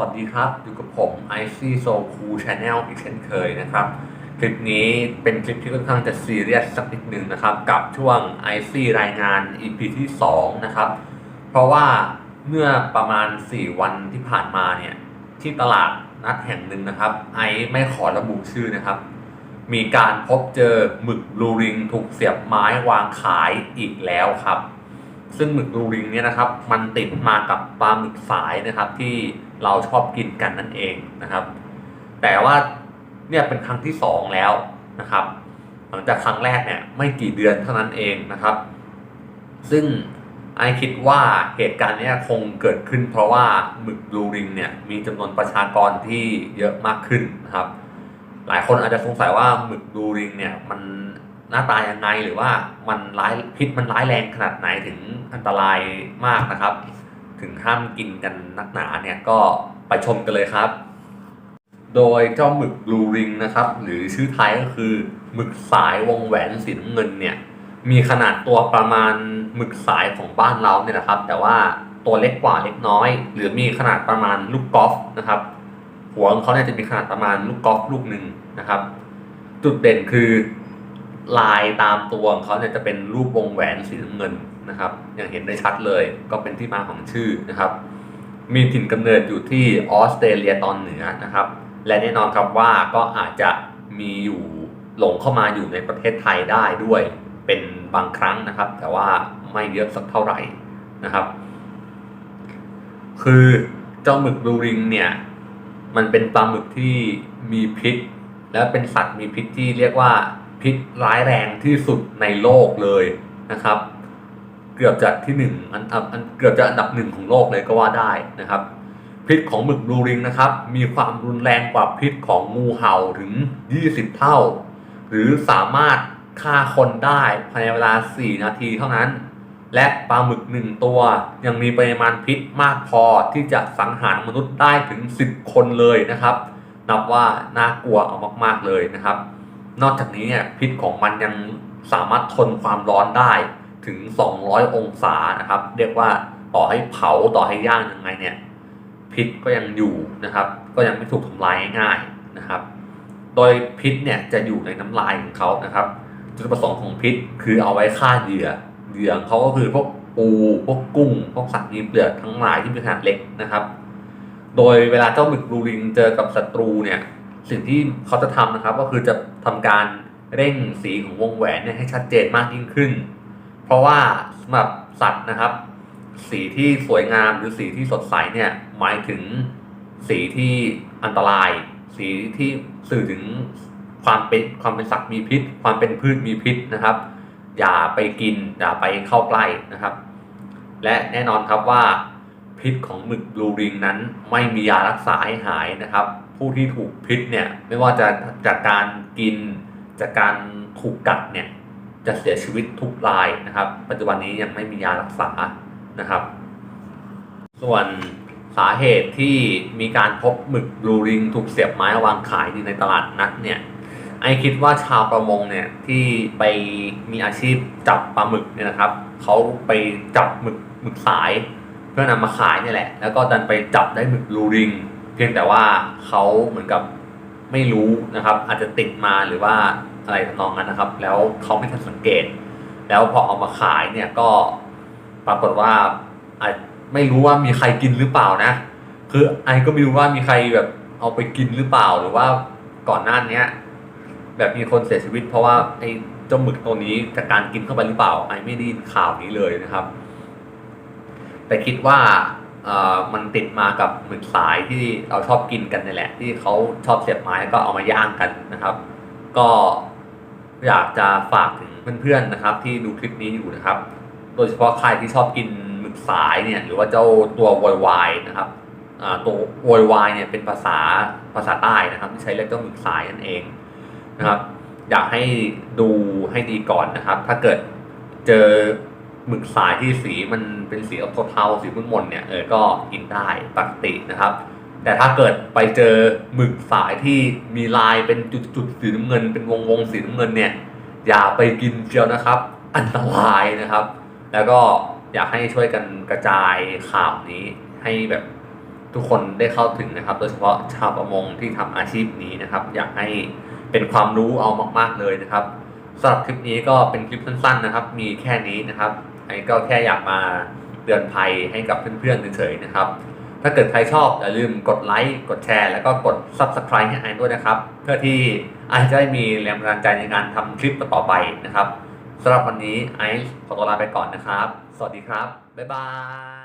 วัสดีครับ อยู่กับผม IC So Cool Channel อีกเช่นเคยนะครับ คลิปนี้เป็นคลิปที่ค่อนข้างจะซีเรียสสักนิดหนึ่งนะครับ กับช่วง IC รายงาน EP ที่2นะครับ เพราะว่าเมื่อประมาณ 4 วันที่ผ่านมาเนี่ย ที่ตลาดนัดแห่งหนึ่งนะครับ ไอไม่ขอระบุชื่อนะครับ มีการพบเจอหมึกบลูริงถูกเสียบไม้วางขายอีกแล้วครับ ซึ่งหมึกบลูริงเนี่ยนะครับ มันติดมากับปลาหมึกสายนะครับที่ เราชอบกินกันนั่นเองนะครับ แต่ว่าเนี่ยเป็นครั้งที่สองแล้วนะครับ หลังจากครั้งแรกเนี่ยไม่กี่เดือนเท่านั้นเองนะครับ ซึ่งไอคิดว่าเหตุการณ์นี้คงเกิดขึ้น เพราะว่าหมึกบลูริงเนี่ยมีจำนวนประชากรที่เยอะมากขึ้นนะครับ หลายคนอาจจะสงสัยว่าหมึกบลูริงเนี่ยมันหน้าตายังไงหรือว่ามันร้ายพิษมันร้ายแรงขนาดไหนถึงอันตรายมากนะครับ ถึงห้ามกินกันนักหนาเนี่ยก็ไปชมกันเลยครับ โดยเจ้าหมึกบลูริงนะครับ หรือชื่อไทยก็คือหมึกสายวงแหวนสีน้ำเงินเนี่ยมีขนาดตัวประมาณหมึกสายของบ้านเราเนี่ยนะครับ แต่ว่าตัวเล็กกว่าเล็กน้อย หรือมีขนาดประมาณลูกกอล์ฟนะครับหัวของเขาเนี่ยจะมีขนาดประมาณลูกกอล์ฟลูกหนึ่งนะครับ จุดเด่นคือลายตามตัวของเขาเนี่ยจะเป็นรูปวงแหวนสีน้ำเงิน นะครับอย่างเห็นได้ชัดเลยก็เป็นที่มาของชื่อนะครับ มีถิ่นกำเนิดอยู่ที่ออสเตรเลียตอนเหนือนะครับ และแน่นอนครับว่าก็อาจจะมีอยู่หลงเข้ามาอยู่ในประเทศไทยได้ด้วยเป็นบางครั้งนะครับ แต่ว่าไม่เยอะสักเท่าไหร่นะครับ คือเจ้าหมึกบลูริงเนี่ยมันเป็นปลาหมึกที่มีพิษ และเป็นสัตว์มีพิษที่เรียกว่าพิษร้ายแรงที่สุดในโลกเลยนะครับ เกือบจะที่หนึ่งอันอันอันเกือบจะอันดับหนึ่งของโลกเลยก็ว่าได้นะครับ พิษของหมึกบลูริงนะครับ มีความรุนแรงกว่าพิษของงูเห่าถึง 20 เท่า หรือสามารถฆ่าคนได้ภายในเวลา 4 นาทีเท่านั้น และปลาหมึกหนึ่งตัวยังมีปริมาณพิษมากพอที่จะสังหารมนุษย์ได้ถึง 10 คนเลยนะครับ นับว่าน่ากลัวเอามาก ๆเลยนะครับ นอกจากนี้เนี่ยพิษของมันยังสามารถทนความร้อนได้ ถึง 200 องศานะครับ เรียกว่าต่อให้เผาต่อให้ย่างยังไงเนี่ยพิษก็ยังอยู่นะครับ ก็ยังไม่ถูกทำลายง่ายๆนะครับ โดยพิษเนี่ยจะอยู่ในน้ำลายของเขานะครับ จุดประสงค์ของพิษคือเอาไว้ฆ่าเหยื่อเหยื่อเขาก็คือพวกปูพวกกุ้ง พวกสัตว์มีเปลือกทั้งหลายที่มีขนาดเล็กนะครับ โดยเวลาเจ้าหมึกบลูริงเจอกับศัตรูเนี่ยสิ่งที่เขาจะทำนะครับก็คือจะทำการเร่งสีของวงแหวนเนี่ยให้ชัดเจนมากยิ่งขึ้น เพราะว่าสำหรับสัตว์นะครับ สีที่สวยงามหรือสีที่สดใสเนี่ยหมายถึงสีที่อันตราย สีที่สื่อถึงความเป็นความเป็นสัตว์มีพิษ ความเป็นพืชมีพิษนะครับ อย่าไปกิน อย่าไปเข้าใกล้นะครับ และแน่นอนครับว่าพิษของหมึกบลูริงนั้นไม่มียารักษาให้หายนะครับ ผู้ที่ถูกพิษเนี่ยไม่ว่าจะจากการกินจากการถูกกัดเนี่ย จะเสียชีวิตทุกรายนะครับ ปัจจุบันนี้ยังไม่มียารักษานะครับ ส่วนสาเหตุที่มีการพบหมึกบลูริงถูกเสียบไม้วางขายอยู่ในตลาดนัดเนี่ยไอคิดว่าชาวประมงเนี่ยที่ไปมีอาชีพจับปลาหมึกเนี่ยนะครับเขาไปจับหมึกหมึกสาย เพื่อนำมาขายนี่แหละ แล้วก็ดันไปจับได้หมึกบลูริง เพียงแต่ว่าเขาเหมือนกับไม่รู้นะครับ อาจจะติดมาหรือว่า อะไรทำนองนั้นนะครับ แล้วเขาไม่ทันสังเกต แล้วพอเอามาขายเนี่ยก็ปรากฏว่าอาจไม่รู้ว่ามีใครกินหรือเปล่านะ คือไอก็ไม่รู้ว่ามีใครแบบเอาไปกินหรือเปล่าหรือว่าก่อนหน้านี้แบบมีคนเสียชีวิต เพราะว่าไอ้เจ้าหมึกตัวนี้จากการกินเข้าไปหรือเปล่า ไอไม่ได้ยินข่าวนี้เลยนะครับ แต่คิดว่าเอ่อมันติดมากับหมึกสายที่เราชอบกินกันนี่แหละ ที่เขาชอบเสียบไม้ก็เอามาย่างกันนะครับ ก็ อยากจะฝากถึงเพื่อนๆนะครับ ที่ดูคลิปนี้อยู่นะครับ โดยเฉพาะใครที่ชอบกินหมึกสายเนี่ยหรือว่าเจ้าตัววอยวายนะครับตัววอยวายเนี่ยเป็นภาษาภาษาใต้นะครับที่ใช้เรียกเจ้าหมึกสายนั่นเองนะครับอยากให้ดูให้ดีก่อนนะครับ ถ้าเกิดเจอหมึกสายที่สีมันเป็นสีออกเทาๆสีมนๆเนี่ยเออก็กินได้ปกตินะครับ แต่ถ้าเกิดไปเจอหมึกสายที่มีลายเป็นจุดๆสีน้ำเงิน เป็นวงวงๆสีน้ำเงินเนี่ยอย่าไปกินเชียวนะครับ อันตรายนะครับ แล้วก็อยากให้ช่วยกันกระจายข่าวนี้ให้แบบทุกคนได้เข้าถึงนะครับ โดยเฉพาะชาวประมงที่ทำอาชีพนี้นะครับ อยากให้เป็นความรู้เอามากๆเลยนะครับสำหรับคลิปนี้ก็เป็นคลิปสั้นๆนะครับ มีแค่นี้นะครับไอ้ก็แค่อยากมาเตือนภัยให้กับเพื่อนๆเฉยๆนะครับ ถ้าเกิดใครชอบอย่าลืมกดไลค์กดแชร์ แล้วก็กด Subscribe ให้ไอซ์ด้วยนะครับ เพื่อที่ไอซ์จะได้มีแรงบันดาลใจในการทำคลิปต่อไปนะครับสำหรับวันนี้ไอซ์ขอตัวลาไปก่อนนะครับ สวัสดีครับ บ๊ายบาย